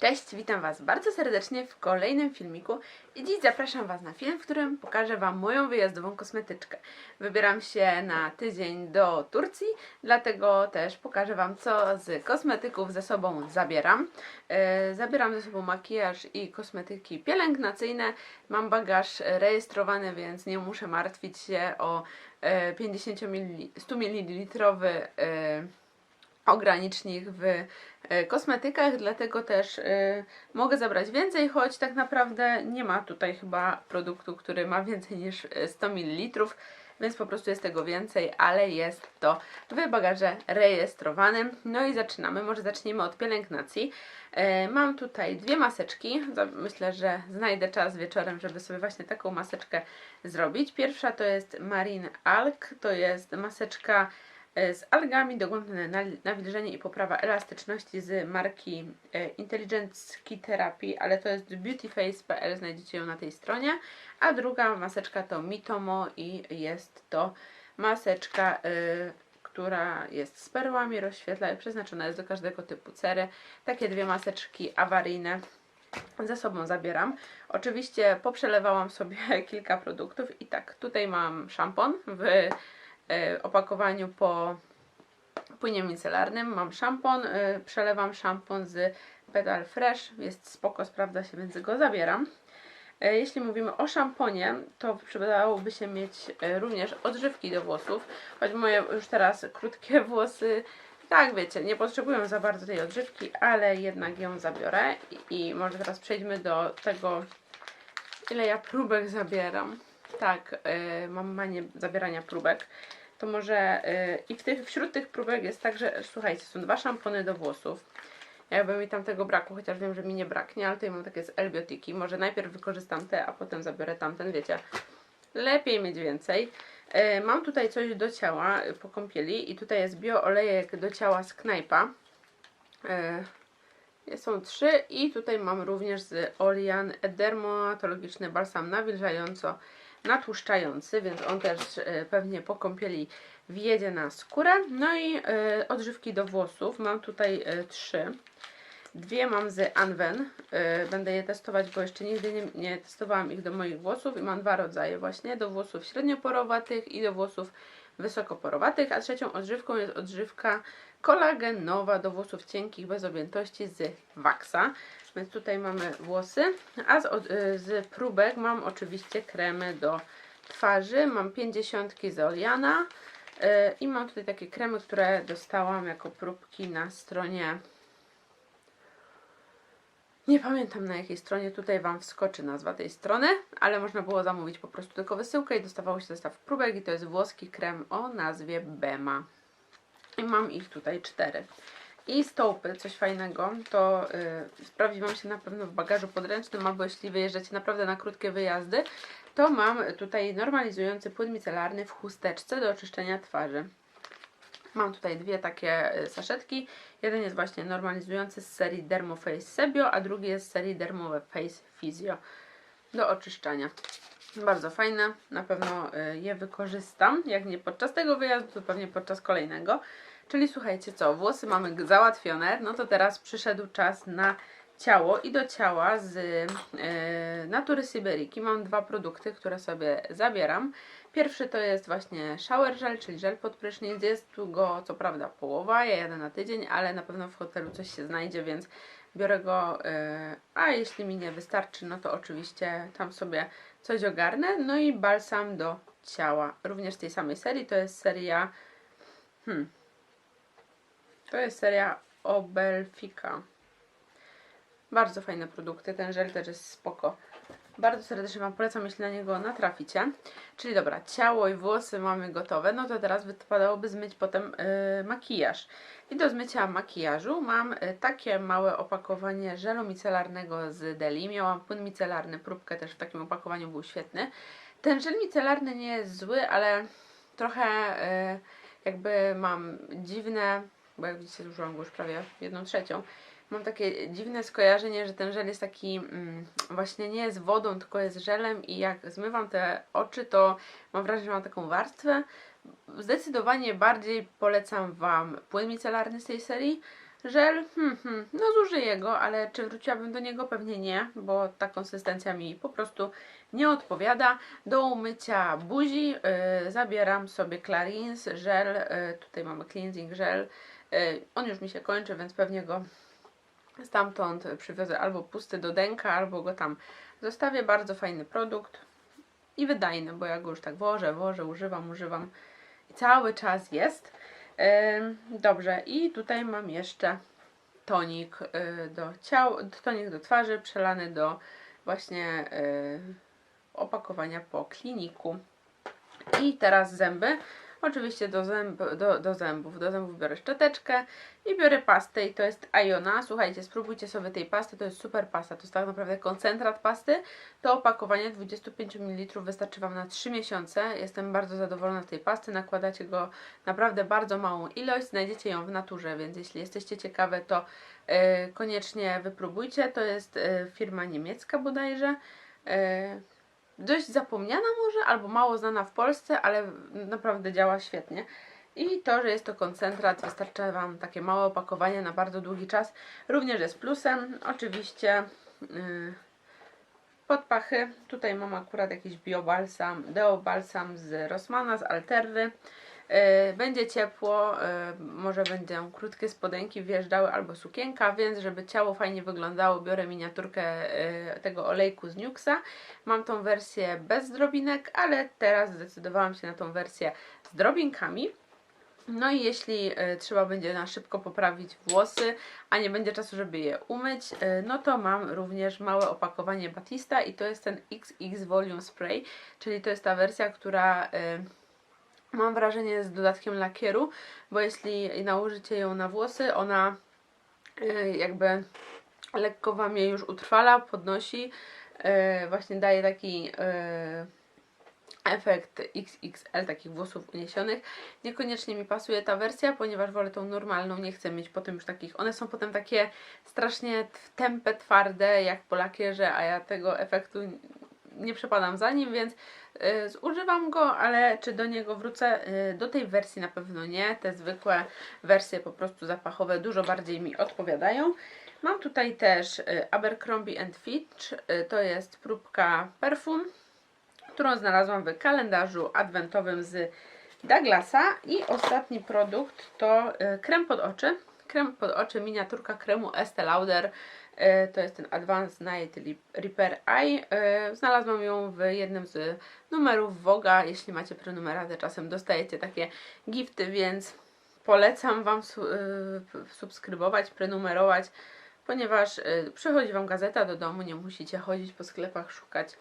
Cześć, witam Was bardzo serdecznie w kolejnym filmiku i dziś zapraszam Was na film, w którym pokażę Wam moją wyjazdową kosmetyczkę. Wybieram się na tydzień do Turcji, dlatego też pokażę Wam co z kosmetyków ze sobą zabieram. E, zabieram ze sobą makijaż i kosmetyki pielęgnacyjne. Mam bagaż rejestrowany, więc nie muszę martwić się o e, 50 ml, 100 ml ogranicznik w e, kosmetykach, dlatego też e, mogę zabrać więcej, choć tak naprawdę nie ma tutaj chyba produktu, który ma więcej niż e, 100 ml, więc po prostu jest tego więcej, ale jest to w bagaże rejestrowanym. No i zaczynamy, może zaczniemy od pielęgnacji. E, Mam tutaj dwie maseczki, myślę, że znajdę czas wieczorem, żeby sobie właśnie taką maseczkę zrobić. Pierwsza to jest Marine Alg, to jest maseczka e, z algami, dogłębne na- nawilżenie i poprawa elastyczności z marki e, Intelligent Skin Therapy, ale to jest beautyface.pl, znajdziecie ją na tej stronie. A druga maseczka to Mitomo i jest to maseczka, e, która jest z perłami, rozświetla i przeznaczona jest do każdego typu cery. Takie dwie maseczki awaryjne ze sobą zabieram. Oczywiście poprzelewałam sobie kilka produktów i tak, tutaj mam szampon w e, opakowaniu po płynie micelarnym. Mam szampon, y, przelewam szampon z Petal Fresh, jest spoko, sprawdza się, więc go zabieram. E, Jeśli mówimy o szamponie, to przydałoby się mieć e, również odżywki do włosów, choć moje już teraz krótkie włosy, tak wiecie, nie potrzebują za bardzo tej odżywki, ale jednak ją zabiorę i, może teraz przejdźmy do tego, ile ja próbek zabieram. Tak, e, mam manię zabierania próbek to może y, i w tych, wśród tych próbek jest tak, że słuchajcie, są dwa szampony do włosów. Jakby mi tam tego brakło, chociaż wiem, że mi nie braknie, ale tutaj mam takie z Elbiotiki. Może najpierw wykorzystam te, a potem zabiorę tamten, wiecie. Lepiej mieć więcej. Y, mam tutaj coś do ciała y, po kąpieli i tutaj jest bioolejek do ciała z knajpa. Y, są trzy i tutaj mam również z Olian dermatologiczny balsam nawilżająco natłuszczający, więc on też e, pewnie po kąpieli wjedzie na skórę. No i e, odżywki do włosów. Mam tutaj e, trzy. Dwie mam z Anwen. Będę je testować, bo jeszcze nigdy nie, nie testowałam ich do moich włosów i mam dwa rodzaje właśnie. Do włosów średnioporowatych i do włosów wysokoporowatych. A trzecią odżywką jest odżywka kolagenowa do włosów cienkich bez objętości z Waxa. Więc tutaj mamy włosy, a z, y, z próbek mam oczywiście kremy do twarzy. Mam 50 z Oliana y, i mam tutaj takie kremy, które dostałam jako próbki na stronie. Nie pamiętam na jakiej stronie, tutaj Wam wskoczy nazwa tej strony, ale można było zamówić po prostu tylko wysyłkę i dostawało się zestaw próbek i to jest włoski krem o nazwie Bema. I mam ich tutaj cztery. I stopy, coś fajnego, to y, sprawdzi Wam się na pewno w bagażu podręcznym, albo jeśli wyjeżdżacie naprawdę na krótkie wyjazdy, to mam tutaj normalizujący płyn micelarny w chusteczce do oczyszczenia twarzy. Mam tutaj dwie takie y, saszetki. Jeden jest właśnie normalizujący z serii Dermoface Sebio, a drugi jest z serii Dermoface Physio do oczyszczania. Bardzo fajne, na pewno y, je wykorzystam. Jak nie podczas tego wyjazdu, to pewnie podczas kolejnego. Czyli słuchajcie co, włosy mamy załatwione, no to teraz przyszedł czas na ciało i do ciała z e, Natury Syberiki mam dwa produkty, które sobie zabieram. Pierwszy to jest właśnie shower gel, czyli żel pod prysznic. Jest tu go co prawda połowa, ja jadę na tydzień, ale na pewno w hotelu coś się znajdzie, więc biorę go, e, a jeśli mi nie wystarczy, no to oczywiście tam sobie coś ogarnę. No i balsam do ciała, również tej samej serii, to jest seria hmm, to jest seria Obelfika. Bardzo fajne produkty. Ten żel też jest spoko. Bardzo serdecznie Wam polecam, jeśli na niego natraficie. Czyli dobra, ciało i włosy mamy gotowe. No to teraz wypadałoby zmyć potem yy, makijaż. I do zmycia makijażu mam yy, takie małe opakowanie żelu micelarnego z Deli. Miałam płyn micelarny, próbkę też w takim opakowaniu był świetny. Ten żel micelarny nie jest zły, ale trochę yy, jakby mam dziwne bo jak widzicie zużyłam go już prawie jedną trzecią. Mam takie dziwne skojarzenie, że ten żel jest taki mm, właśnie nie jest wodą, tylko jest żelem i jak zmywam te oczy, to mam wrażenie, że mam taką warstwę. Zdecydowanie bardziej polecam Wam płyn micelarny z tej serii, Żel, hmm, hmm, no zużyję go, ale czy wróciłabym do niego? Pewnie nie, bo ta konsystencja mi po prostu nie odpowiada. Do umycia buzi y, zabieram sobie Clarins żel, y, tutaj mamy cleansing żel. Y, on już mi się kończy, więc pewnie go stamtąd przywiozę albo pusty do denka, albo go tam zostawię. Bardzo fajny produkt i wydajny, bo ja go już tak wożę, wożę, używam, używam i cały czas jest. Ym, Dobrze, i tutaj mam jeszcze tonik y, do ciał, tonik do twarzy przelany do właśnie opakowania po kliniku. I teraz zęby. Oczywiście do, zęb, do, do zębów. Do zębów biorę szczoteczkę i biorę pastę i to jest Iona. Słuchajcie, spróbujcie sobie tej pasty, to jest super pasta. To jest tak naprawdę koncentrat pasty. To opakowanie 25 ml wystarczy Wam na 3 miesiące. Jestem bardzo zadowolona z tej pasty. Nakładacie go naprawdę bardzo małą ilość. Znajdziecie ją w naturze, więc jeśli jesteście ciekawe, to e, koniecznie wypróbujcie. To jest e, firma niemiecka bodajże. E, dość zapomniana może, albo mało znana w Polsce, ale naprawdę działa świetnie. I to, że jest to koncentrat, wystarcza Wam takie małe opakowanie na bardzo długi czas, również jest plusem. Oczywiście yy, podpachy. Tutaj mam akurat jakiś biobalsam, deobalsam z Rossmana, z Alterwy. Yy, Będzie ciepło, yy, może będą krótkie spodenki wjeżdżały albo sukienka, więc żeby ciało fajnie wyglądało, biorę miniaturkę yy, tego olejku z Nuxa. Mam tą wersję bez drobinek, ale teraz zdecydowałam się na tą wersję z drobinkami. No i jeśli trzeba będzie na szybko poprawić włosy, a nie będzie czasu, żeby je umyć, no to mam również małe opakowanie Batista i to jest ten XX Volume Spray, czyli to jest ta wersja, która mam wrażenie z dodatkiem lakieru, bo jeśli nałożycie ją na włosy, ona y, jakby lekko Wam je już utrwala, podnosi, y, właśnie daje taki y, efekt XXL, takich włosów uniesionych. Niekoniecznie mi pasuje ta wersja, ponieważ wolę tą normalną, nie chcę mieć potem już takich, one są potem takie strasznie tępe, twarde, jak po lakierze, a ja tego efektu nie przepadam za nim, więc y, zużywam go, ale czy do niego wrócę? Y, do tej wersji na pewno nie. Te zwykłe wersje po prostu zapachowe dużo bardziej mi odpowiadają. Mam tutaj też y, Abercrombie Fitch, y, to jest próbka perfum, którą znalazłam w kalendarzu adwentowym z Douglasa i ostatni produkt to y, krem pod oczy. Krem pod oczy, miniaturka kremu Estee Lauder. Y, To jest ten Advanced Night Repair Eye. Y, Znalazłam ją w jednym z numerów Voga. Jeśli macie prenumeratę, czasem dostajecie takie gifty, więc polecam Wam y, subskrybować, prenumerować, ponieważ przychodzi Wam gazeta do domu, nie musicie chodzić po sklepach, szukać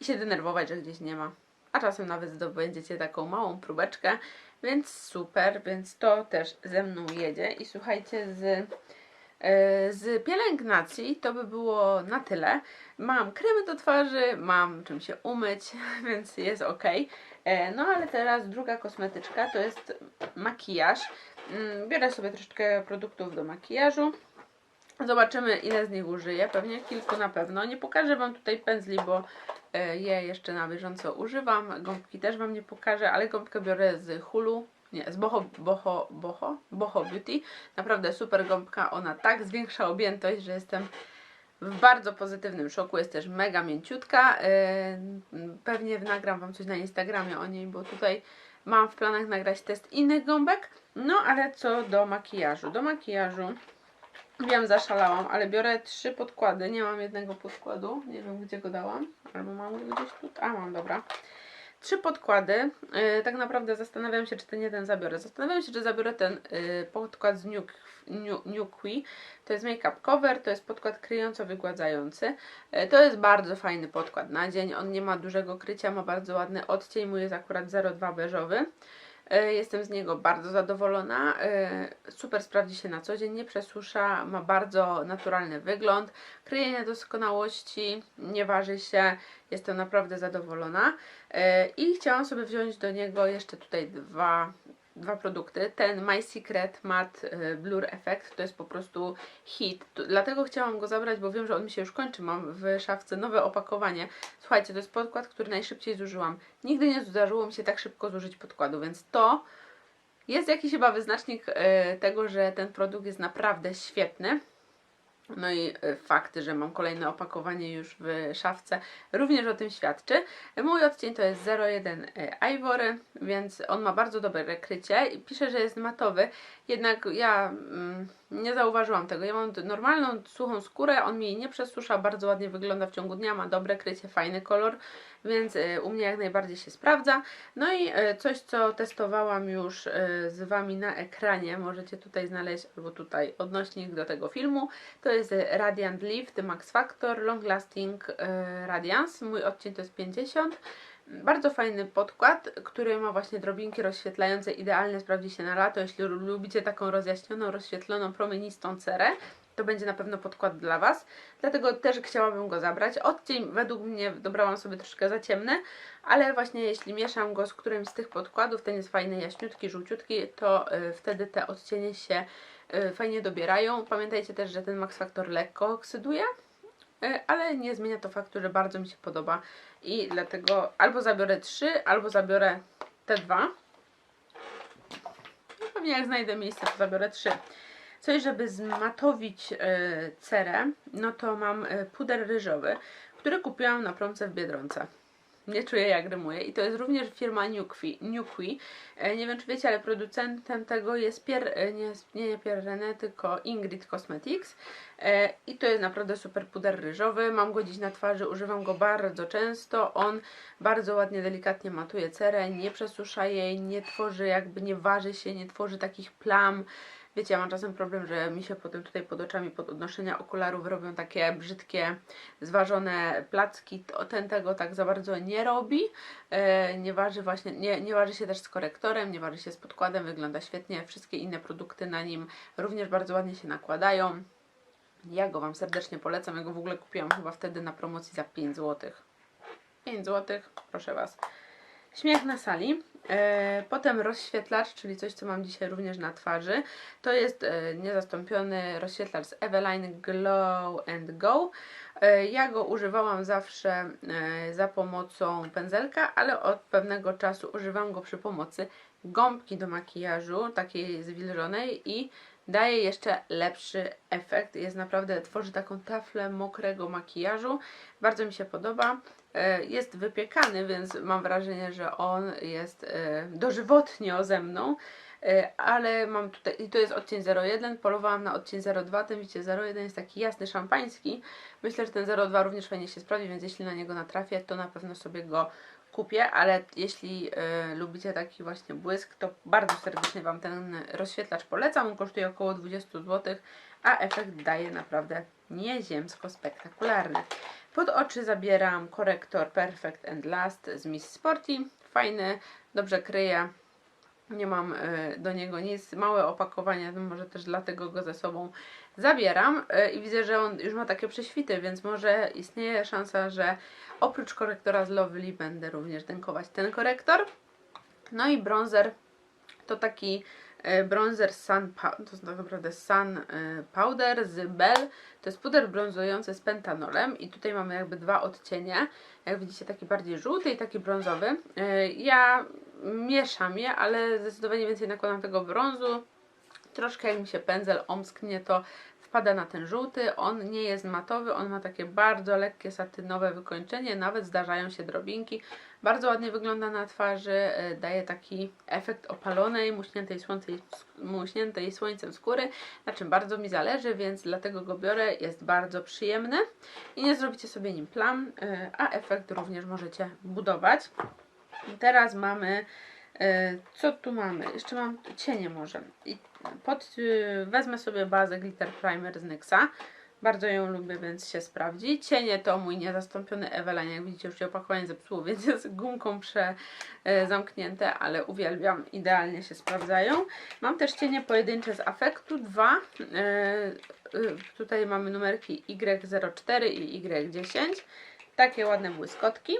i się denerwować, że gdzieś nie ma. A czasem nawet zdobędziecie taką małą próbeczkę, więc super, więc to też ze mną jedzie. I słuchajcie, z, e, z pielęgnacji to by było na tyle. Mam kremy do twarzy, mam czym się umyć, więc jest ok. E, No ale teraz druga kosmetyczka to jest makijaż. Mm, Biorę sobie troszeczkę produktów do makijażu. Zobaczymy ile z nich użyję, pewnie kilku na pewno. Nie pokażę Wam tutaj pędzli, bo e, je jeszcze na bieżąco używam. Gąbki też Wam nie pokażę, ale gąbkę biorę z Hulu. Nie, z Boho, Boho, Boho, Boho Beauty. Naprawdę super gąbka. Ona tak zwiększa objętość, że jestem w bardzo pozytywnym szoku. Jest też mega mięciutka. E, Pewnie nagram Wam coś na Instagramie o niej, bo tutaj mam w planach nagrać test innych gąbek. No ale co do makijażu. Do makijażu Wiem, zaszalałam, ale biorę trzy podkłady. Nie mam jednego podkładu. Nie wiem, gdzie go dałam. Albo mam go gdzieś tu. A, mam, dobra. Trzy podkłady. Yy, tak naprawdę zastanawiam się, czy ten jeden zabiorę. Zastanawiam się, czy zabiorę ten yy, podkład z Nuke. To jest make-up cover, to jest podkład kryjąco-wygładzający. Yy, to jest bardzo fajny podkład na dzień. On nie ma dużego krycia, ma bardzo ładny odcień. Mój jest akurat 02 beżowy. E, Jestem z niego bardzo zadowolona. E, Super sprawdzi się na co dzień, nie przesusza, ma bardzo naturalny wygląd, kryje niedoskonałości, nie waży się. Jestem naprawdę zadowolona. E, I chciałam sobie wziąć do niego jeszcze tutaj dwa, dwa produkty. Ten My Secret Matte e, Blur Effect to jest po prostu hit. Dlatego chciałam go zabrać, bo wiem, że on mi się już kończy. Mam w szafce nowe opakowanie. Słuchajcie, to jest podkład, który najszybciej zużyłam. Nigdy nie zdarzyło mi się tak szybko zużyć podkładu, więc to Jest jakiś chyba wyznacznik e, tego, że ten produkt jest naprawdę świetny. No i e, fakt, że mam kolejne opakowanie już w szafce, również o tym świadczy. Mój odcień to jest 01 e, Ivory, więc on ma bardzo dobre krycie pisze, że jest matowy, jednak ja mm, nie zauważyłam tego. Ja mam normalną, suchą skórę, on mi jej nie przesusza, bardzo ładnie wygląda w ciągu dnia, ma dobre krycie, fajny kolor, więc e, u mnie jak najbardziej się sprawdza. No i e, coś, co testowałam już e, z Wami na ekranie, możecie tutaj znaleźć, albo tutaj odnośnik do tego filmu, to jest Radiant Lift Max Factor Long Lasting Radiance. Mój odcień to jest 50. Bardzo fajny podkład, który ma właśnie drobinki rozświetlające, idealnie sprawdzi się na lato. Jeśli lu- lubicie taką rozjaśnioną, rozświetloną, promienistą cerę, to będzie na pewno podkład dla Was. Dlatego też chciałabym go zabrać. Odcień według mnie dobrałam sobie troszkę za ciemny, ale właśnie jeśli mieszam go z którymś z tych podkładów, ten jest fajny, jaśniutki, żółciutki, to y, wtedy te odcienie się y, fajnie dobierają. Pamiętajcie też, że ten Max Factor lekko oksyduje, ale nie zmienia to faktu, że bardzo mi się podoba i dlatego albo zabiorę trzy, albo zabiorę te dwa. No pewnie jak znajdę miejsce, to zabiorę trzy. Coś, żeby zmatowić y, cerę, no to mam y, puder ryżowy, który kupiłam na promce w Biedronce. Nie czuję jak rymuję. I to jest również firma. Newqui. E, Nie wiem czy wiecie, ale producentem tego jest e, nie, nie, nie René, tylko Ingrid Cosmetics. E, I to jest naprawdę super puder ryżowy. Mam go dziś na twarzy, używam go bardzo często. On bardzo ładnie, delikatnie matuje cerę, nie przesusza jej, nie tworzy jakby, nie waży się, nie tworzy takich plam. Wiecie, ja mam czasem problem, że mi się potem tutaj pod oczami, pod odnoszenia okularów robią takie brzydkie, zważone placki. Ten tego tak za bardzo nie robi. E, nie waży właśnie, nie, nie waży się też z korektorem, nie waży się z podkładem, wygląda świetnie. Wszystkie inne produkty na nim również bardzo ładnie się nakładają. Ja go Wam serdecznie polecam. Ja go w ogóle kupiłam chyba wtedy na promocji za 5 zł. 5 zł, proszę Was. Śmiech na sali. E, potem rozświetlacz, czyli coś, co mam dzisiaj również na twarzy. To jest e, niezastąpiony rozświetlacz z Eveline Glow and Go. E, ja go używałam zawsze za pomocą pędzelka, ale od pewnego czasu używam go przy pomocy gąbki do makijażu, takiej zwilżonej i daje jeszcze lepszy efekt. Jest naprawdę, tworzy taką taflę mokrego makijażu. Bardzo mi się podoba. E, Jest wypiekany, więc mam wrażenie, że on jest e, dożywotnio ze mną. E, Ale mam tutaj, i to jest odcień 01, polowałam na odcień 02, ten widzicie 01 jest taki jasny szampański. Myślę, że ten 02 również fajnie się sprawdzi, więc jeśli na niego natrafię, to na pewno sobie go kupię, ale jeśli e, lubicie taki właśnie błysk, to bardzo serdecznie Wam ten rozświetlacz polecam. On kosztuje około 20 zł, a efekt daje naprawdę nieziemsko spektakularny. Pod oczy zabieram korektor Perfect and Last z Miss Sporty. Fajny, dobrze kryje. Nie mam e, do niego nic, małe opakowanie, może też dlatego go ze sobą zabieram e, i widzę, że on już ma takie prześwity, więc może istnieje szansa, że oprócz korektora z Lovely będę również dękować ten korektor. No i bronzer to taki bronzer Sun, to tak naprawdę Sun e, Powder z Bell. To jest puder brązujący z pentanolem i tutaj mamy jakby dwa odcienie. Jak widzicie taki bardziej żółty i taki brązowy. E, Ja mieszam je, ale zdecydowanie więcej nakładam tego brązu. Troszkę jak mi się pędzel omsknie, to wpada na ten żółty. On nie jest matowy, on ma takie bardzo lekkie satynowe wykończenie, nawet zdarzają się drobinki. Bardzo ładnie wygląda na twarzy, e, daje taki efekt opalonej, muśniętej, słońcej, muśniętej słońcem skóry, na czym bardzo mi zależy, więc dlatego go biorę. Jest bardzo przyjemny i nie zrobicie sobie nim plam, e, a efekt również możecie budować. Teraz mamy E, Co tu mamy? Jeszcze mam cienie może. I pod, y, wezmę sobie bazę Glitter Primer z NYXa. Bardzo ją lubię, więc się sprawdzi. Cienie to mój niezastąpiony Eveline. Jak widzicie, już się opakowanie zepsuło, więc jest gumką e, zamknięte, ale uwielbiam. Idealnie się sprawdzają. Mam też cienie pojedyncze z Affectu. Dwa. E, y, tutaj mamy numerki Y04 i Y10. Takie ładne błyskotki.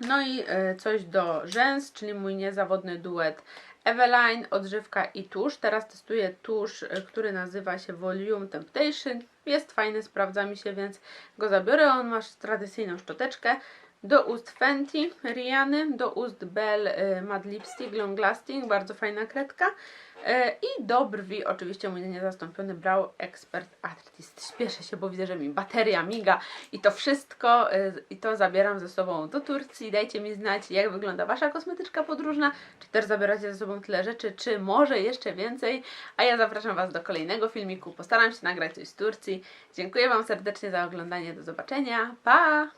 No i e, coś do rzęs, czyli mój niezawodny duet Eveline, odżywka i tusz. Teraz testuję tusz, e, który nazywa się Volume Temptation. Jest fajny, sprawdza mi się, więc go zabiorę. On ma tradycyjną szczoteczkę. Do ust Fenty Riany, do ust Belle y, Matte Lipstick Long Lasting, bardzo fajna kredka. E, I do brwi oczywiście mój niezastąpiony Brow Expert Artist. Śpieszę się, bo widzę, że mi bateria miga i to wszystko e, i to zabieram ze sobą do Turcji. Dajcie mi znać, jak wygląda Wasza kosmetyczka podróżna, czy też zabieracie ze sobą tyle rzeczy, czy może jeszcze więcej. A ja zapraszam Was do kolejnego filmiku. Postaram się nagrać coś z Turcji. Dziękuję Wam serdecznie za oglądanie. Do zobaczenia. Pa!